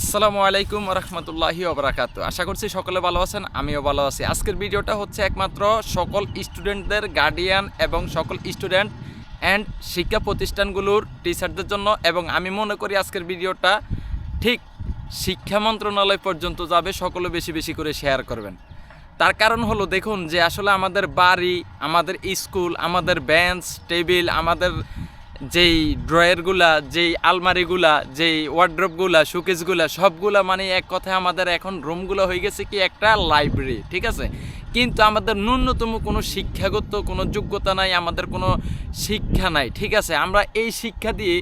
আসসালামু আলাইকুম রহমতুল্লাহি ওবরাকাত আশা করছি সকলে ভালো আছেন, আমিও ভালো আছি। আজকের ভিডিওটা হচ্ছে একমাত্র সকল স্টুডেন্টদের গার্ডিয়ান এবং সকল স্টুডেন্ট অ্যান্ড শিক্ষা প্রতিষ্ঠানগুলোর টিচারদের জন্য এবং আমি মনে করি আজকের ভিডিওটা ঠিক শিক্ষা মন্ত্রণালয় পর্যন্ত যাবে, সকলে বেশি বেশি করে শেয়ার করবেন। তার কারণ হলো, দেখুন যে আসলে আমাদের বাড়ি, আমাদের স্কুল আমাদের বেঞ্চ টেবিল আমাদের যেই ড্রয়ারগুলা, যেই আলমারিগুলা, যেই ওয়ার্ড্রপগুলা শোকেসগুলা সবগুলা মানে এক কথায় আমাদের এখন রুমগুলো হয়ে গেছে কি একটা লাইব্রেরি ঠিক আছে? কিন্তু আমাদের ন্যূনতম কোনো শিক্ষাগত কোনো যোগ্যতা নাই, আমাদের কোনো শিক্ষা নাই, ঠিক আছে? আমরা এই শিক্ষা দিয়ে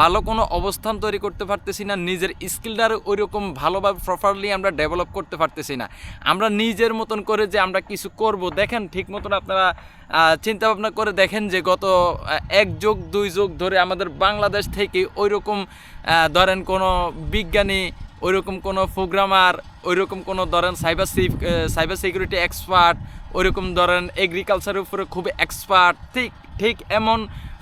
ভালো কোনো অবস্থান তৈরি করতে পারতেছি না, নিজের স্কিলটার ওই রকম ভালোভাবে প্রপারলি আমরা ডেভেলপ করতে পারতেছি না। আমরা নিজের মতন করে যে আমরা কিছু করব, দেখেন, ঠিক মতন আপনারা চিন্তা ভাবনা করে দেখেন যে গত এক যুগ, দুই যুগ ধরে আমাদের বাংলাদেশ থেকে ওই রকম ধরেন কোনো বিজ্ঞানী ওইরকম কোনো প্রোগ্রামার, ওইরকম কোনো ধরেন সাইবার সাইবার সিকিউরিটি এক্সপার্ট ওইরকম ধরেন এগ্রিকালচারের উপরে খুব এক্সপার্ট ঠিক ঠিক এমন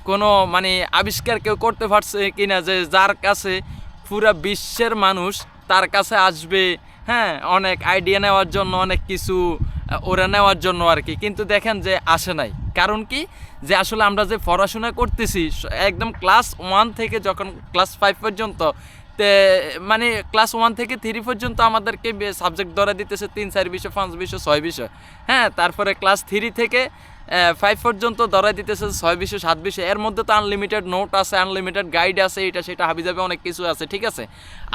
কোনো মানে আবিষ্কার কেউ করতে পারছে কিনা যে যার কাছে পুরা বিশ্বের মানুষ তার কাছে আসবে হ্যাঁ অনেক আইডিয়া নেওয়ার জন্য, অনেক কিছু ওরা নেওয়ার জন্য আর কি। কিন্তু দেখেন যে আসে নাই। কারণ কি? যে আসলে আমরা যে পড়াশোনা করতেছি একদম ক্লাস ওয়ান থেকে যখন ক্লাস ফাইভ পর্যন্ত তে মানে ক্লাস ওয়ান থেকে থ্রি পর্যন্ত আমাদেরকে সাবজেক্ট ধরা দিতেছে তিন, চার বিষয়, পাঁচ বিষয়, ছয় বিষয়। হ্যাঁ তারপরে ক্লাস থ্রি থেকে ফাইভ পর্যন্ত ধরা দিতেছে ছয় বিষয়, সাত বিষয়। এর মধ্যে তো আনলিমিটেড নোট আছে আনলিমিটেড গাইড আছে, এটা সেটা হাবি যাবে অনেক কিছু আছে, ঠিক আছে?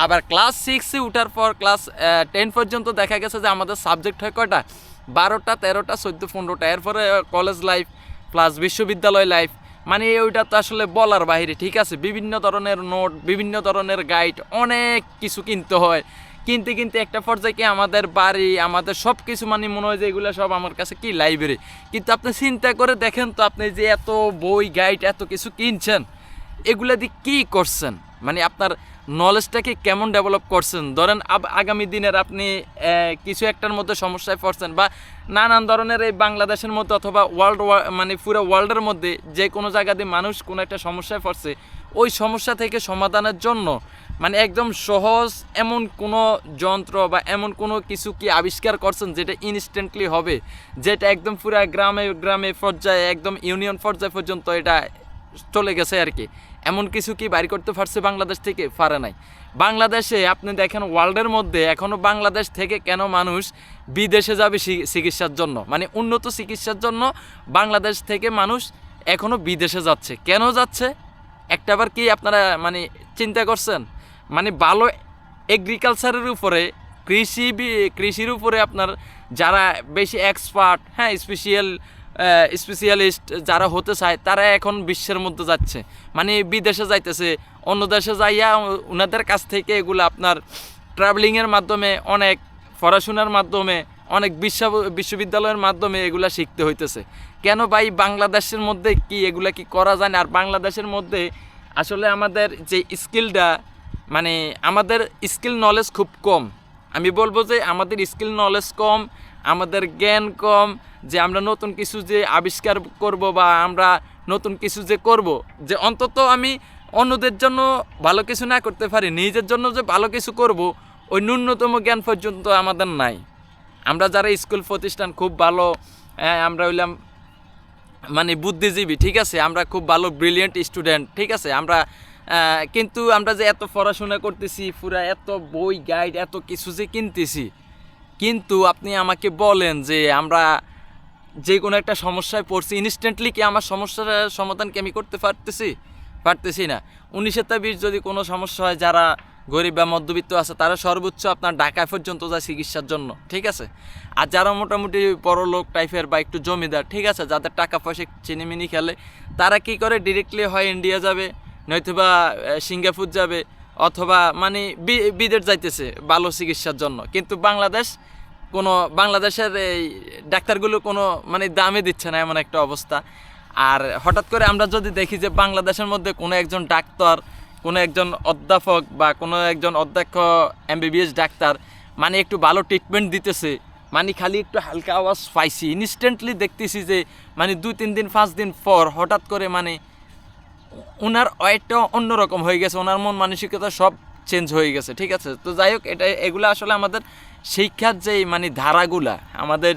আবার ক্লাস সিক্সে উঠার পর ক্লাস টেন পর্যন্ত দেখা গেছে যে আমাদের সাবজেক্ট হয় কয়টা? বারোটা, তেরোটা, চোদ্দ, পনেরোটা। এরপরে কলেজ লাইফ প্লাস বিশ্ববিদ্যালয় লাইফ মানে ওইটা তো আসলে বলার বাহিরে ঠিক আছে? বিভিন্ন ধরনের নোট, বিভিন্ন ধরনের গাইড অনেক কিছু কিনতে হয়। কিনতে কিনতে একটা পর্যায়ে কি আমাদের বাড়ি, আমাদের সব কিছু মানে মনে হয় যে এগুলো সব আমার কাছে কি লাইব্রেরি কিন্তু আপনি চিন্তা করে দেখেন তো আপনি যে এত বই গাইড এত কিছু কিনছেন, এগুলা দিয়ে কী করছেন? মানে আপনার নলেজটাকে কেমন ডেভেলপ করছেন? ধরেন আগামী দিনের আপনি কিছু একটার মধ্যে সমস্যায় পড়ছেন বা নানান ধরনের এই বাংলাদেশের মধ্যে অথবা ওয়ার্ল্ড মানে পুরো ওয়ার্ল্ডের মধ্যে যে কোনো জায়গা দিয়ে মানুষ কোনো একটা সমস্যায় পড়ছে, ওই সমস্যা থেকে সমাধানের জন্য মানে একদম সহজ এমন কোনো যন্ত্র বা এমন কোনো কিছু কি আবিষ্কার করছেন যেটা ইনস্ট্যান্টলি হবে? যেটা একদম পুরা গ্রামে গ্রামে পর্যায়ে, একদম ইউনিয়ন পর্যায় পর্যন্ত এটা চলে গেছে আর কি। এমন কিছু কি বাইর করতে পারছে বাংলাদেশ থেকে? পারে নাই। বাংলাদেশে আপনি দেখেন ওয়ার্ল্ডের মধ্যে এখনও বাংলাদেশ থেকে কেন মানুষ বিদেশে যাবে চিকিৎসার জন্য? মানে উন্নত চিকিৎসার জন্য বাংলাদেশ থেকে মানুষ এখনও বিদেশে যাচ্ছে। কেন যাচ্ছে? একটা একটাবার কি আপনারা মানে চিন্তা করছেন? মানে ভালো এগ্রিকালচারের উপরে, কৃষি কৃষির উপরে আপনার যারা বেশি এক্সপার্ট হ্যাঁ স্পেশাল স্পেশালিস্ট যারা হতে চায়, তারা এখন বিশ্বের মধ্যে যাচ্ছে। মানে বিদেশে যাইতেছে, অন্য দেশে যাইয়া ওনাদের কাছ থেকে এগুলো আপনার ট্রাভেলিংয়ের মাধ্যমে, অনেক পড়াশোনার মাধ্যমে, অনেক বিশ্ব বিশ্ববিদ্যালয়ের মাধ্যমে এগুলা শিখতে হইতেছে। কেন ভাই, বাংলাদেশের মধ্যে কি এগুলা কি করা যায় না? আর বাংলাদেশের মধ্যে আসলে আমাদের যে স্কিলটা মানে আমাদের স্কিল নলেজ খুব কম। আমি বলব যে আমাদের স্কিল নলেজ কম আমাদের জ্ঞান কম যে আমরা নতুন কিছু যে আবিষ্কার করব বা আমরা নতুন কিছু যে করব যে অন্তত আমি অন্যদের জন্য ভালো কিছু না করতে পারি নিজের জন্য যে ভালো কিছু করব ওই ন্যূনতম জ্ঞান পর্যন্ত আমাদের নাই। আমরা যারা স্কুল প্রতিষ্ঠান খুব ভালো হ্যাঁ, আমরা হইলাম মানে বুদ্ধিজীবী ঠিক আছে? আমরা খুব ভালো ব্রিলিয়েন্ট স্টুডেন্ট ঠিক আছে? আমরা কিন্তু আমরা যে এত পড়াশোনা করতেছি পুরা এত বই গাইড এত কিছু যে কিনতেছি কিন্তু আপনি আমাকে বলেন যে আমরা যে কোনো একটা সমস্যায় পড়ছি ইনস্ট্যান্টলি কি আমার সমস্যার সমাধান কি আমি করতে পারতেছি? পারতেছি না। উনিশের বিশ যদি কোনো সমস্যা হয় যারা গরিব বা মধ্যবিত্ত আছে তারা সর্বোচ্চ আপনার ঢাকায় পর্যন্ত যায় চিকিৎসার জন্য ঠিক আছে? আর যারা মোটামুটি বড় লোক টাইপের বা একটু জমিদার ঠিক আছে? যাদের টাকা পয়সা চিনিমিনি খেলে তারা কি করে? ডিরেক্টলি হয় ইন্ডিয়া যাবে নয়তোবা আহ, সিঙ্গাপুর যাবে অথবা মানে বিদেশ যাইতেছে ভালো চিকিৎসার জন্য। কিন্তু বাংলাদেশ কোনো, বাংলাদেশের এই ডাক্তারগুলো কোনো মানে দামে দিচ্ছে না এমন একটা অবস্থা। আর হঠাৎ করে আমরা যদি দেখি যে বাংলাদেশের মধ্যে কোনো একজন ডাক্তার, কোনো একজন অধ্যাপক বা কোনো একজন অধ্যক্ষ, এমবিবিএস ডাক্তার মানে একটু ভালো ট্রিটমেন্ট দিতেছে মানে খালি একটু হালকা আওয়াজ পাইছি। ইনস্ট্যান্টলি দেখতেছি যে মানে দুই, তিন দিন, পাঁচ দিন পর হঠাৎ করে মানে ওনার ওয়েটটা অন্যরকম হয়ে গেছে ওনার মন মানসিকতা সব চেঞ্জ হয়ে গেছে, ঠিক আছে? তো যাই হোক, এটা, এগুলো আসলে আমাদের শিক্ষার যেই মানে ধারাগুলা, আমাদের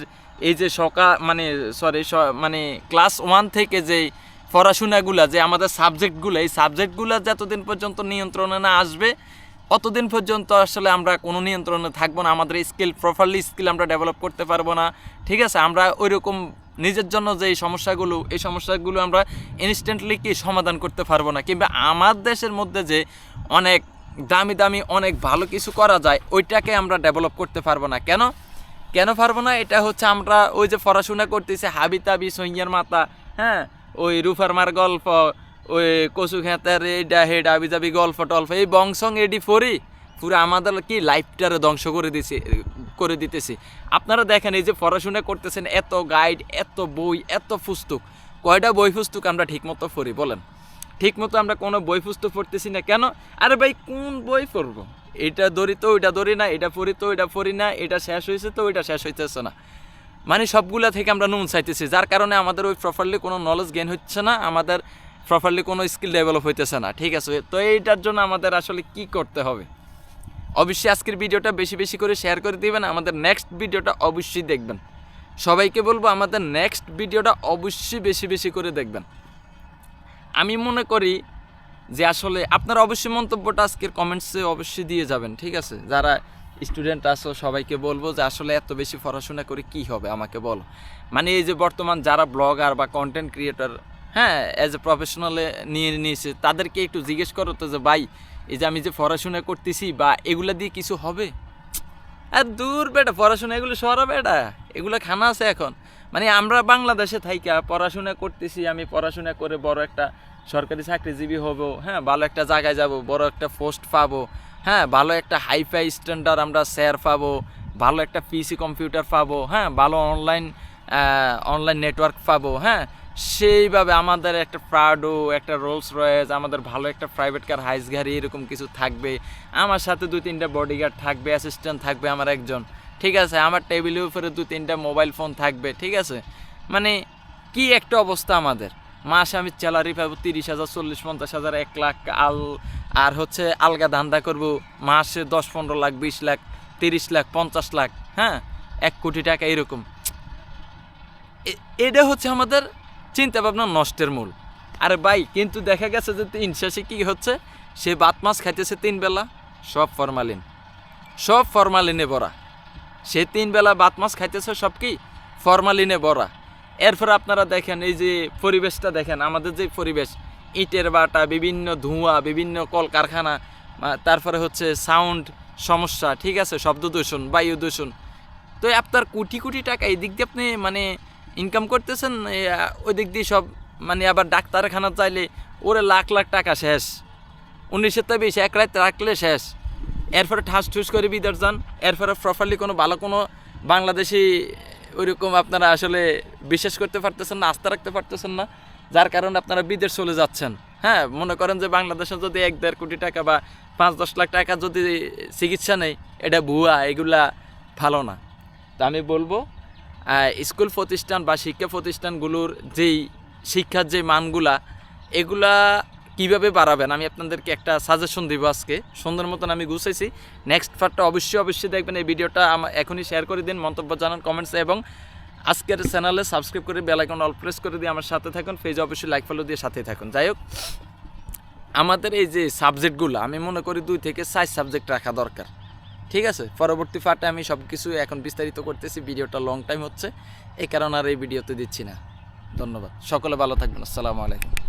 এই যে সকা মানে সরি মানে ক্লাস ওয়ান থেকে যেই পড়াশোনাগুলা, যে আমাদের সাবজেক্টগুলো এই সাবজেক্টগুলো যতদিন পর্যন্ত নিয়ন্ত্রণে না আসবে, অতদিন পর্যন্ত আসলে আমরা কোনো নিয়ন্ত্রণে থাকব না, আমাদের স্কিল প্রপারলি স্কিল আমরা ডেভেলপ করতে পারব না, ঠিক আছে? আমরা ওই রকম নিজের জন্য যে এই সমস্যাগুলো এই সমস্যাগুলো আমরা ইনস্ট্যান্টলি কি সমাধান করতে পারব না? কিংবা আমার দেশের মধ্যে যে অনেক দামি দামি, অনেক ভালো কিছু করা যায়, ওইটাকে আমরা ডেভেলপ করতে পারব না। কেন? কেন পারব না? এটা হচ্ছে আমরা ওই যে পড়াশোনা করতেছি হাবি তাবি সৈয়ার মাতা হ্যাঁ? ওই রুফার মার গল্প, ওই কচু খেতের এইটা হেড আবি যাবি গল্প টল্প, এই বংশং এডি ফরি পুরো আমাদের কি লাইফটারে ধ্বংস করে দিছি। করে দিতেছি। আপনারা দেখেন এই যে পড়াশোনা করতেছেন, এত গাইড, এত বই, এত পুস্তক। কয়টা বই পুস্তক আমরা ঠিকমতো পড়ি বলেন? ঠিকমতো আমরা কোনো বই পুস্তক পড়তেছি না। কেন? আরে ভাই, কোন বই পড়ব? এটা ধরি তো, ওইটা ধরি না, এটা পড়ি তো, ওইটা পড়ি না, এটা শেষ হয়েছে তো, ওইটা শেষ হইতেছে না। মানে সবগুলা থেকে আমরা নুন চাইতেছি, যার কারণে আমাদের ওই প্রপারলি কোনো নলেজ গেইন হচ্ছে না, আমাদের প্রপারলি কোনো স্কিল ডেভেলপ হইতেছে না। ঠিক আছে, তো এইটার জন্য আমাদের আসলে কি করতে হবে? অবশ্যই আজকের ভিডিওটা বেশি বেশি করে শেয়ার করে দিবেন। আমাদের নেক্সট ভিডিওটা অবশ্যই দেখবেন। সবাইকে বলব, আমাদের নেক্সট ভিডিওটা অবশ্যই বেশি বেশি করে দেখবেন। আমি মনে করি যে আসলে আপনার অবশ্যই মন্তব্যটা আজকের কমেন্টসে অবশ্যই দিয়ে যাবেন, ঠিক আছে? যারা স্টুডেন্ট আছো, সবাইকে বলব যে আসলে এত বেশি পড়াশোনা করে কি হবে, আমাকে বলো। মানে এই যে বর্তমান যারা ব্লগার বা কন্টেন্ট ক্রিয়েটর হ্যাঁ অ্যাজ এ প্রফেশনালে নিয়ে নিয়েছে, তাদেরকে একটু জিজ্ঞেস করো তো যে, ভাই এই যে আমি যে পড়াশোনা করতেছি বা এগুলা দিয়ে কিছু হবে? আর দূর বেটা, পড়াশোনা এগুলো সরা বেটা। এগুলো খানা আছে এখন। মানে আমরা বাংলাদেশে থাইকা পড়াশোনা করতেছি, আমি পড়াশোনা করে বড় একটা সরকারি চাকরিজীবী হব হ্যাঁ ভালো একটা জায়গায় যাব, বড় একটা পোস্ট পাবো হ্যাঁ ভালো একটা হাইফাই স্ট্যান্ডার্ড আমরা শেয়ার পাবো, ভালো একটা পিসি কম্পিউটার পাবো হ্যাঁ ভালো অনলাইন অনলাইন নেটওয়ার্ক পাবো হ্যাঁ সেইভাবে আমাদের একটা প্রাডো একটা রোলস রয়েস আমাদের ভালো একটা প্রাইভেট কার হাইস গাড়ি এরকম কিছু থাকবে। আমার সাথে দুই তিনটা বডিগার্ড থাকবে অ্যাসিস্ট্যান্ট থাকবে আমার একজন। ঠিক আছে, আমার টেবিলের উপরে দু তিনটা মোবাইল ফোন থাকবে, ঠিক আছে? মানে কি একটা অবস্থা আমাদের। মাসে আমি স্যালারি পাবো তিরিশ হাজার, চল্লিশ, পঞ্চাশ হাজার, এক লাখ, আল, আর হচ্ছে আলগা ধান্দা করব মাসে দশ, পনেরো লাখ, বিশ লাখ, তিরিশ লাখ, পঞ্চাশ লাখ হ্যাঁ? এক কোটি টাকা এরকম। এটা হচ্ছে আমাদের চিন্তা ভাবনা নষ্টের মূল। আরে ভাই, কিন্তু দেখা গেছে যে তিন শেষে কি হচ্ছে? সে বাত মাছ খাইতেছে তিন বেলা, সব ফরমালিন। সব ফরমালিনে ভরা। সে তিন বেলা বাত মাছ খাইতেছে সব কি? ফরমালিনে ভরা। এরপর আপনারা দেখেন, এই যে পরিবেশটা দেখেন, আমাদের যে পরিবেশ, ইটের বাটা, বিভিন্ন ধোঁয়া, বিভিন্ন কলকারখানা তারপরে হচ্ছে সাউন্ড সমস্যা, ঠিক আছে, শব্দ দূষণ, বায়ু দূষণ। তো আপনার কোটি কোটি টাকা, এই দিক দিয়ে আপনি মানে ইনকাম করতেছেন ওই দিক দিয়ে সব মানে আবার ডাক্তারখানা চাইলে ওরে লাখ লাখ টাকা শেষ। উনিশের তো বেশি এক রাত রাখলে শেষ। এরপরে ঠাস ঠুস করে বিদার যান। এরপরে প্রপারলি কোনো ভালো কোনো বাংলাদেশি ওইরকম আপনারা আসলে বিশ্বাস করতে পারতেছেন না, আস্থা রাখতে পারতেছেন না, যার কারণে আপনারা বিদেশ চলে যাচ্ছেন। হ্যাঁ মনে করেন যে বাংলাদেশে যদি এক দেড় কোটি টাকা বা পাঁচ দশ লাখ টাকা যদি চিকিৎসা নেই, এটা ভুয়া, এগুলা ভালো না। তা আমি বলব স্কুল প্রতিষ্ঠান বা শিক্ষা প্রতিষ্ঠানগুলোর যেই শিক্ষার যে মানগুলা, এগুলা কীভাবে বাড়াবেন? আমি আপনাদেরকে একটা সাজেশন দিব আজকে। সুন্দর মতন আমি গুছাইছি। নেক্সট পার্টটা অবশ্যই অবশ্যই দেখবেন। এই ভিডিওটা আমার এখনই শেয়ার করে দিন, মন্তব্য জানান কমেন্টসে এবং আজকের চ্যানেলে সাবস্ক্রাইব করে বেল আইকন অল প্রেস করে দিয়ে আমার সাথে থাকুন। পেজে অবশ্যই লাইক ফলো দিয়ে সাথে থাকুন। যাই হোক, আমাদের এই যে সাবজেক্টগুলো আমি মনে করি দুই থেকে চার সাবজেক্ট রাখা দরকার। ঠিক আছে, পরবর্তী পার্টে আমি সব কিছু এখন বিস্তারিত করতেছি, ভিডিওটা লং টাইম হচ্ছে এই কারণে আর এই ভিডিওতে দিচ্ছি না। ধন্যবাদ, সকলে ভালো থাকবেন, আসসালামু আলাইকুম।